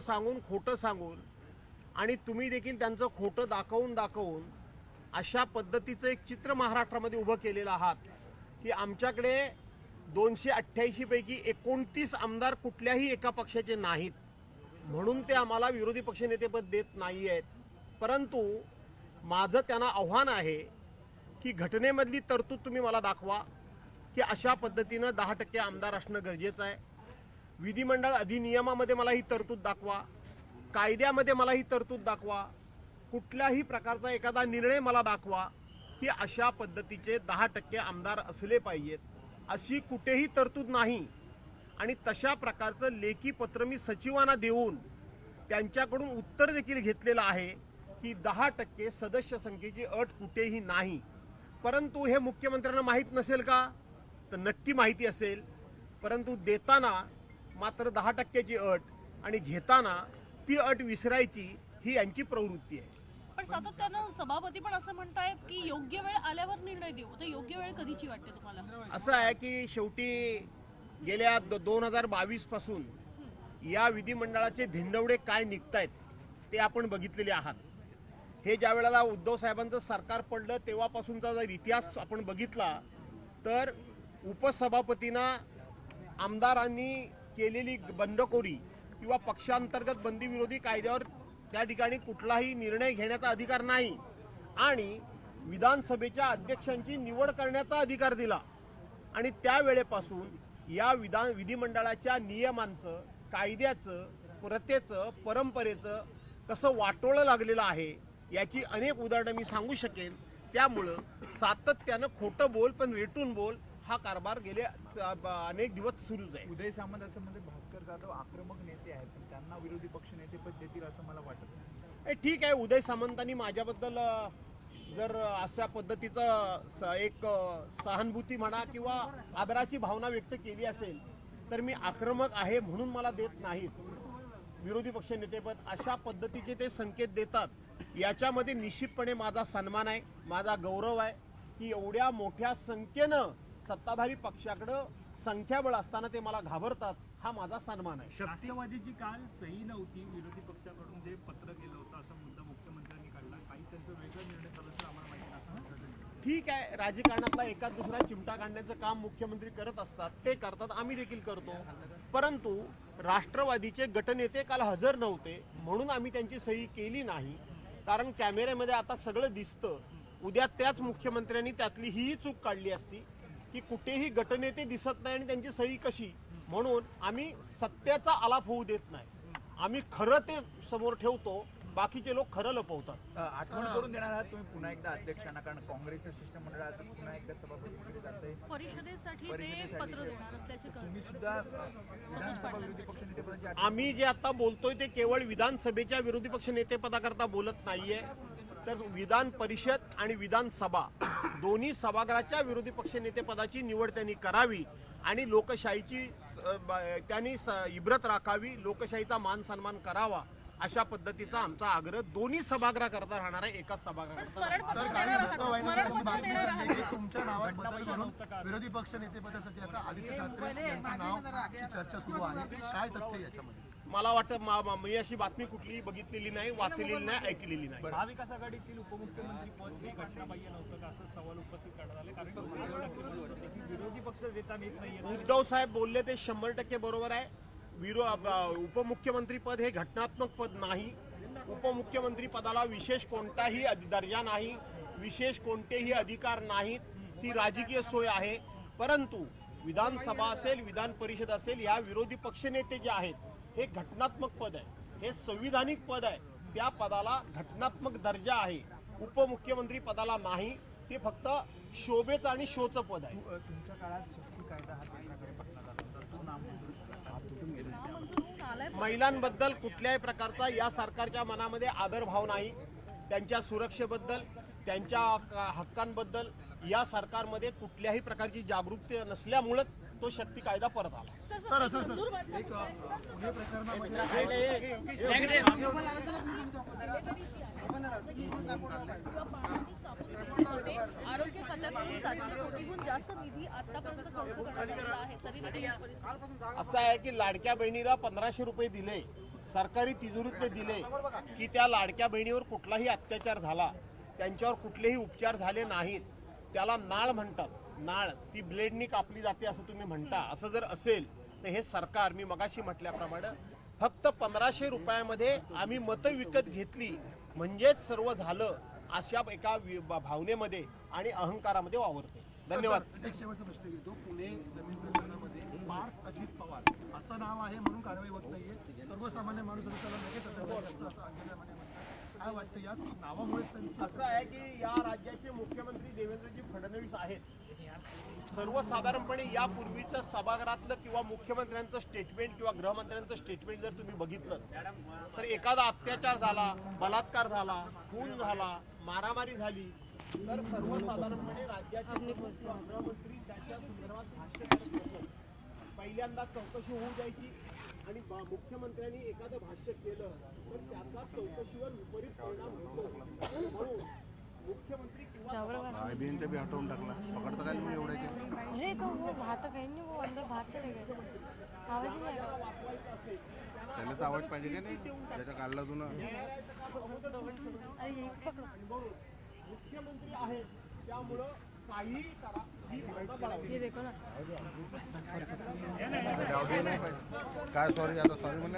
सांगून खोटं सांगून आणि तुम्ही देखील त्यांचं खोटं दाखवून दाखवून अशा पद्धतीचं एक चित्र महाराष्ट्रामध्ये उभं केलेलं आहात की आमच्याकडे दोनशे अठ्ठ्याऐंशी पैकी एकोणतीस आमदार कुठल्याही एका पक्षाचे नाहीत. म्हणून ते आम्हाला विरोधी पक्षनेतेपद देत नाही आहेत. परंतु माझं त्यांना आव्हान आहे की घटनेमधली तरतूद तुम्ही मला दाखवा की अशा पद्धतीनं दहा टक्के आमदार असणं गरजेचं आहे. विधिमंडळ अधिनियमामध्ये मला ही तरतूद दाखवा. कायद्यामध्ये मला ही तरतूद दाखवा. कुठल्याही प्रकारचा एखादा निर्णय मला दाखवा की अशा पद्धतीचे दहा टक्के आमदार असले पाहिजेत. अशी कुठेही तरतूद नाही. आणि तशा प्रकारचं लेखी पत्र मी सचिवांना देऊन त्यांच्याकडून उत्तर देखील घेतलेलं आहे की दहा टक्के सदस्य संख्येची अट कुठेही नाही. परंतु हे मुख्यमंत्र्यांना माहीत नसेल का? तर नक्की माहिती असेल. परंतु देताना मात्र दहा टक्क्याची अट आणि घेताना ती अट विसरायची ही यांची प्रवृत्ती आहे. पण सातत्यानं सभापती पण असं म्हणतायत की योग्य वेळ आल्यावर निर्णय देऊ. तर योग्य वेळ कधीची वाटते तुम्हाला? असं आहे की शेवटी गेल्या दोन हजार बावीसपासून या विधिमंडळाचे धिंडवडे काय निघतायत ते आपण बघितलेले आहात. हे ज्या वेळेला उद्धव साहेबांचं सरकार पडलं तेव्हापासूनचा जर इतिहास आपण बघितला तर उपसभापतींना आमदारांनी केलेली बंडखोरी किंवा पक्षांतर्गत बंदीविरोधी कायद्यावर त्या ठिकाणी कुठलाही निर्णय घेण्याचा अधिकार नाही. आणि विधानसभेच्या अध्यक्षांची निवड करण्याचा अधिकार दिला. आणि त्यावेळेपासून या विधान विधिमंडळाच्या नियमांचं कायद्याचं प्रथेचं परंपरेचं कसं वाटोळं लागलेलं आहे याची अनेक उदाहरणं मी सांगू शकेन. त्यामुळं सातत्यानं खोटं बोल पण रेटून बोल हा कारभार गेले अनेक दिवस सुरूच आहे. उदय सामंत असं म्हणजे भास्कर जाधव आक्रमक नेते आहेत पण त्यांना विरोधी पक्ष नेतेपद देतील असं मला वाटत नाही. ठीक आहे उदय सामंतांनी माझ्याबद्दल जर अशा पद्धतीचं एक सहानुभूती म्हणा किंवा आदराची भावना व्यक्त केली असेल तर मी आक्रमक आहे म्हणून मला देत नाहीत. विरोधी पक्ष नेतेपद अशा पद्धतीचे ते संकेत देतात. याच्यामध्ये निश्चितपणे माझा सन्मान आहे माझा गौरव आहे की एवढ्या मोठ्या संख्येनं सत्ताधारी पक्षाकडं संख्याबळ असताना ते मला घाबरतात हा माझा सन्मान आहे. राष्ट्रवादीची काल सही नव्हती विरोधी पक्षाकडून जे पत्र गेलं होतं असा मुद्दा मुख्यमंत्र्यांनी काढला. काही त्यांचा वेगळा निर्णय झाला तर आम्हाला माहिती ठीक आहे राजकारणातला एका दुसरा चिमटा काढण्याचं काम मुख्यमंत्री करत असतात ते करतात आम्ही देखील करतो. परंतु राष्ट्रवादीचे गटनेते काल हजर नव्हते म्हणून आम्ही त्यांची सही केली नाही. कारण कॅमेऱ्यामध्ये आता सगळं दिसतं. उद्या त्याच मुख्यमंत्र्यांनी त्यातली ही चूक काढली असती. की कुठेही गटनेते दिसत नाही आणि त्यांची सही कशी? म्हणून आम्ही सत्याचा आलाप होऊ देत नाही. आम्ही खरं ते समोर ठेवतो बाकीचे लोक खरं लपवतात. आठवण करून देणार आहात तुम्ही पुन्हा एकदा अध्यक्षांना कारण काँग्रेसचं शिष्टमंडळाचं पुन्हा एकदा सभापतीकडे जात. आहे परिषदेसाठी ते परिषदेसाठी पत्र देणार असल्याची तुम्ही कळते सुद्धा अ, विधानसभा विरोधी पक्ष नेतेपदाची आठवण आम्ही जे आता बोलतोय ते केवळ विधानसभेच्या विरोधी पक्ष नेतेपदाकरता बोलत नाहीये. तर विधान परिषद आणि विधानसभा दोन्ही सभागृहाच्या विरोधी पक्ष नेतेपदाची निवड त्यांनी करावी आणि लोकशाहीची त्यांनी इब्रत राखावी लोकशाहीचा मान सन्मान करावा अशा पद्धतीचा आमचा आग्रह दोन्ही सभागृह करता राहणार आहे एकाच सभागृहात तुमच्या नावात बदल करून विरोधी पक्ष नेतेपदासाठी आता आदित्य ठाकरे यांचं नावची चर्चा सुरू आहे. काय तथ्य याच्यामध्ये? मला वाटतं मा- अशी बातमी कुठलीही बघितलेली नाही वाचलेली नाही ऐकलेली नाही. महाविकास आघाडीतील उपमुख्यमंत्री पद हे घटना पाहिजे नव्हतं का? असं सवाल उपस्थित करण्यात आले. कारण विरोधी पक्ष देता येत नाहीये. उद्धव साहेब बोलले ते शंभर टक्के बरोबर आहे. विरो उपमुख्यमंत्री पद हे घटनात्मक पद नाही. उपमुख्यमंत्री पदाला विशेष कोणताही दर्जा नाही विशेष कोणतेही अधिकार नाहीत. ती राजकीय सोय आहे. परंतु विधानसभा असेल विधान परिषद असेल या विरोधी पक्षनेते जे आहेत हे घटनात्मक पद आहे. हे संविधानिक पद आहे. त्या पदाला घटनात्मक दर्जा आहे. उपमुख्यमंत्री पदाला नाही. ते फक्त शोभेचं आणि शोचं पद आहे. तुमच्या काळात हा महिलांबद्दल कुठल्याही प्रकारचा या सरकारच्या मनामध्ये आदरभाव नाही. त्यांच्या सुरक्षेबद्दल त्यांच्या हक्कांबद्दल या सरकारमध्ये कुठल्याही प्रकारची जागरूकता नसल्यामुळेच तो शक्ती कायदा परत आला सर, आरोग्य खात्याकडून सातशे कोटीहून जास्त निधी आतापर्यंत खर्च करण्यात आहे तरी ही असं आहे की लाडक्या बहिणीला पंधराशे रुपये दिले सरकारी तिजोरीतले दिले की त्या लाडक्या बहिणीवर कुठलाही अत्याचार झाला त्यांच्यावर कुठलेही उपचार झाले नाहीत त्याला नाळ म्हणतात. नाळ ती ब्लेडनी कापली जाते असं तुम्ही म्हणता. असं जर असेल तर हे सरकार मी मगाशी म्हटल्याप्रमाणे फक्त पंधराशे रुपयामध्ये आम्ही मतं विकत घेतली. म्हणजेच सर्व झालं अशा एका भावनेमध्ये आणि अहंकारामध्ये वावरते. धन्यवाद. सर, एक शेवटचा प्रश्न घेतो. पुणे जमीन प्रकरणामध्ये पार्थ अजित पवार असं नाव आहे म्हणून कारवाई होत नाहीये. सर्वसामान्य माणूस काय वाटतं या नावामुळे असं आहे की या राज्याचे मुख्यमंत्री देवेंद्रजी फडणवीस आहेत. सर्वसाधारणपणे यापूर्वीचं सभागृहातलं किंवा मुख्यमंत्र्यांचं स्टेटमेंट किंवा गृहमंत्र्यांचं स्टेटमेंट जर तुम्ही बघितलं तर एखादा अत्याचार झाला बलात्कार झाला खून झाला मारामारी झाली तर सर्वसाधारणपणे राज्याचे गृहमंत्री त्याच्या संदर्भात भाष्य करत पहिल्यांदा चौकशी होऊ द्यायची आणि बा- मुख्यमंत्र्यांनी एखादं भाष्य केलं तर त्याचा चौकशीवर विपरीत परिणाम होतो. म्हणून मुख्यमंत्री किंवा हटवून टाकला. पकडता काय तुम्ही की अरे तो वो तक है नहीं वो अंदर बाहर चले गए आवाज ही नहीं रहा त्याला तर आवाज पाहिजे की नाही? त्याच्या काढला तू ना मुख्यमंत्री आहेत. त्यामुळं काय सॉरी आता सॉरी